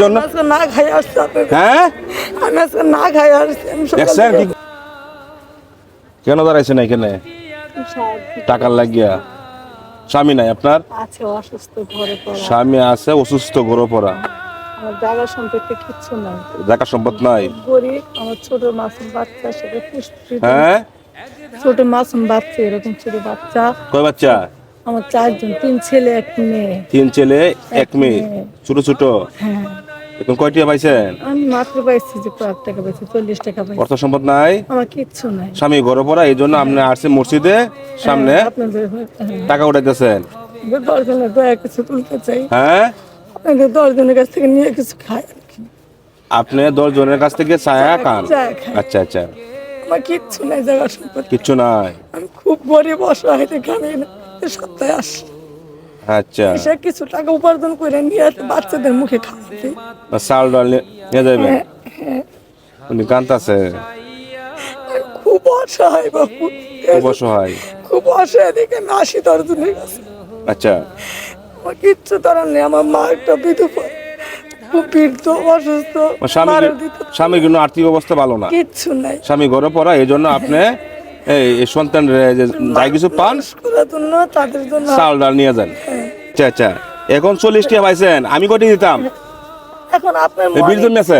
জন্য না খাই আসছি হ্যাঁ? আমি আজকে না খাই আসছি কেন দাঁড়াইছেন এখানে? টাকার লাগিয়া। স্বামী নাই আপনার? আছে অসুস্থ ঘরে পড়া। স্বামী আছে অসুস্থ গরো পড়া। আমার জায়গা সম্পর্কে কিচ্ছু নাই। জায়গা সম্পদ নাই? গরিব আমার ছোট মাসুম বাচ্চা সেটা হ্যাঁ? ছোট মাসুম বাচ্চা এরকম ছোট বাচ্চা। কয় বাচ্চা? আমার চারজন তিন ছেলে এক মেয়ে। তিন ছেলে এক মেয়ে। ছোট ছোট? হ্যাঁ। এখন কয়টিয়া পাইছেন? আমি মাত্র পাইছি যে কয়েক টাকা পাইছি চল্লিশ টাকা পাইছি। অর্থ সম্পদ নাই? আমার কিচ্ছু নাই। স্বামী পড়া এই জন্য আপনি আসছে মসজিদে সামনে। হ্যাঁ, আপনাদের হ্যাঁ, টাকা উঠাইতেছেন? দশজনের দয়া কিছু তুলতে চাই। হ্যাঁ? আপনাদের দশজনের কাছ থেকে নিয়ে কিছু খাই আপনি দশ জনের কাছ থেকে ছায়া খান? আচ্ছা আচ্ছা। আমার কিচ্ছু নাই জায়গা সম্পর্কে কিচ্ছু নাই? আমি খুব গরিব অসহায় এই সপ্তাহে আসি। আচ্ছা। এসে কিছু টাকা উপার্জন করে নিয়ে বাচ্চাদের মুখে খাওয়াতে। চাল ডাল নিয়ে নিয়ে যাবেন উনি কান্তাছে খুব অসহায় বাবু খুব অসহায়। খুব অসহায় দেখে আসি কাছে আচ্ছা। আমার কিচ্ছু করার নেই আমার মা একটা বিধবা খুব বৃদ্ধ অসুস্থ স্বামী মারা স্বামীর কিন্তু আর্থিক অবস্থা ভালো না। কিচ্ছু নাই। স্বামী ঘরে পড়া এই জন্য আপনি এই সন্তান যাই কিছু পান তাদের জন্য চাল ডাল নিয়ে যান। আচ্ছা আচ্ছা। এখন চল্লিশ টাকা পাইছেন আমি কটি দিতাম? এখন আপনার এই বিল জন্য আছে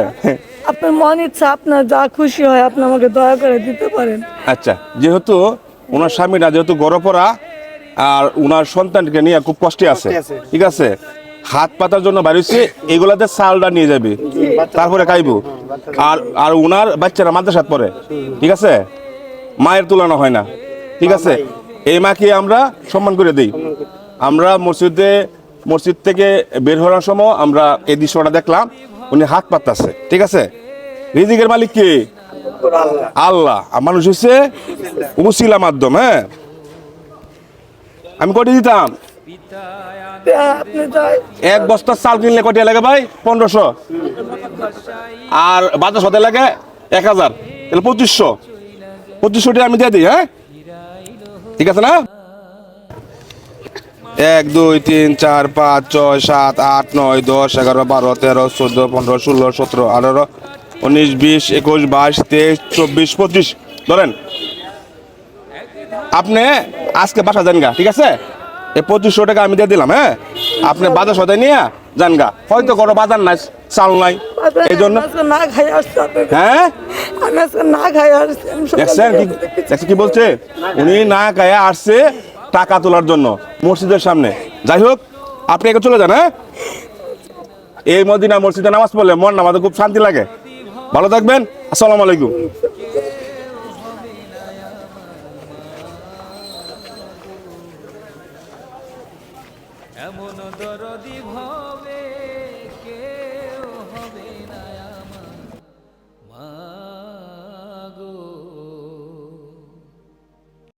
আপনার মন ইচ্ছা আপনার যা খুশি হয় আপনি আমাকে দয়া করে দিতে পারেন। আচ্ছা যেহেতু ওনার স্বামীরা যেহেতু গড়ে পড়া আর ওনার সন্তানকে নিয়ে খুব কষ্টে আছে। ঠিক আছে? হাত পাতার জন্য বাড়িছে এগুলাতে চালটা নিয়ে যাবে। তারপরে খাইবো। আর আর ওনার বাচ্চারা মাদ্রাসাত পড়ে ঠিক আছে? মায়ের তুলনা হয় না। ঠিক আছে? এই মাকে আমরা সম্মান করে দিই। আমরা মসজিদে, মসজিদ থেকে বের হওয়ার সময় আমরা এই দৃশ্যটা দেখলাম। উনি হাত পাততেছে, ঠিক আছে? রিজিকের মালিক কে? আল্লাহ। মানুষ হচ্ছে উসিলা মাধ্যম হ্যাঁ? আমি কটি দিতাম? এক বস্তা চাল কিনলে কটি লাগে ভাই? পনেরোশো। আর বাজার সাথে লাগে এক হাজার। তাহলে পঁচিশশো। পঁচিশশো টাকা আমি দিয়ে দিই হ্যাঁ? ঠিক আছে না? এক দুই তিন চার পাঁচ ছয় সাত আট নয় দশ এগারো বারো তেরো চোদ্দ পনেরো ষোলো সতেরো আঠারো উনিশ বিশ একুশ বাইশ তেইশ চব্বিশ পঁচিশ। ধরেন। আপনি আজকে বাসা যান গা ঠিক আছে? এই পঁচিশশো টাকা আমি দিয়ে দিলাম হ্যাঁ? আপনি বাজার সদাই নিয়ে যান গা। হয়তো কোনো বাজার নাই চাল নাই এই জন্য। না খাই আসছি। হ্যাঁ? আমি আজকে না খাই আসছি দেখছেন কি বলছে? উনি না গায়ে আসছে টাকা তোলার জন্য মসজিদের সামনে। যাই হোক, আপনি একে চলে যান হ্যাঁ? এই মদিনা মসজিদে নামাজ পড়লে মন আমাদের খুব শান্তি লাগে। ভালো থাকবেন, আসসালামু আলাইকুম। এমন দরদি কে